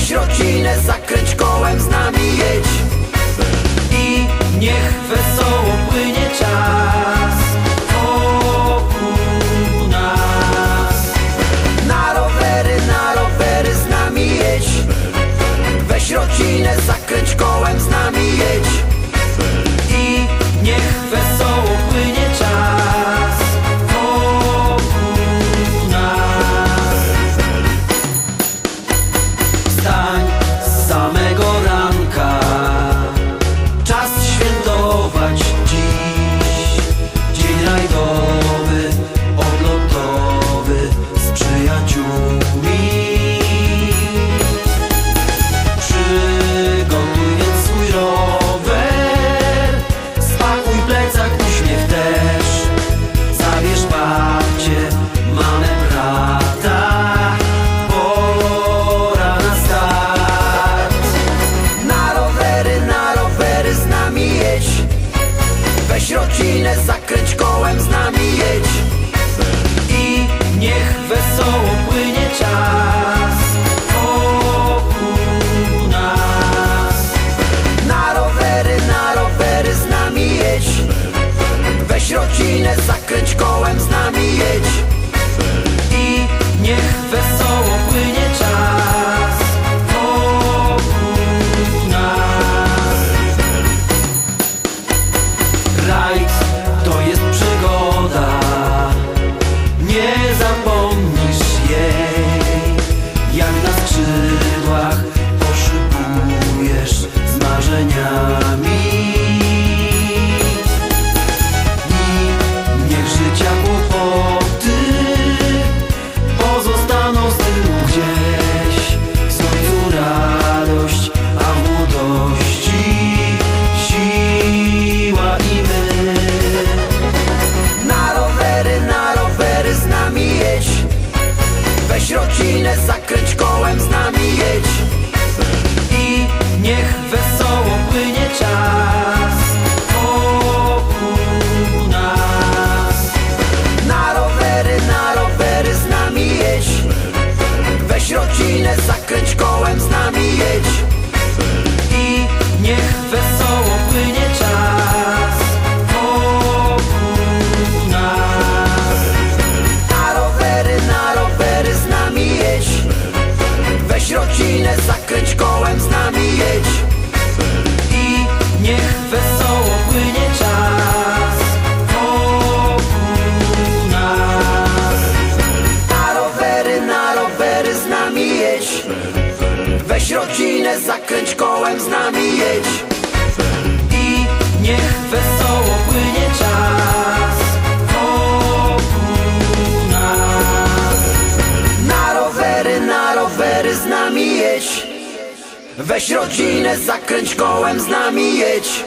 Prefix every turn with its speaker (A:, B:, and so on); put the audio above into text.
A: rodzinę, zakręć kołem z nami jedź. I niech wesoło płynie czas Wokół nas. Na rowery, na rowery z nami jedź. Weź rodzinę, zakręć kołem z nami jedź rodzinę, zakręć kołem z nami jedź. I niech wesoło płynie czas Wokół nas. Na rowery, na rowery z nami jedź. Weź rodzinę, zakręć to I niech wesoło płynie czas. Wokół nas. Na rowery, na rowery z nami jedź. Weź rodzinę, zakręć kołem z nami jedź. I niech wesoło zakręć kołem z nami jedź. I niech wesoło płynie czas Wokół nas. Na rowery, na rowery z nami jedź. Weź rodzinę, zakręć kołem z nami jedź. I niech wesoło płynie czas Weź rodzinę, zakręć kołem z nami jedź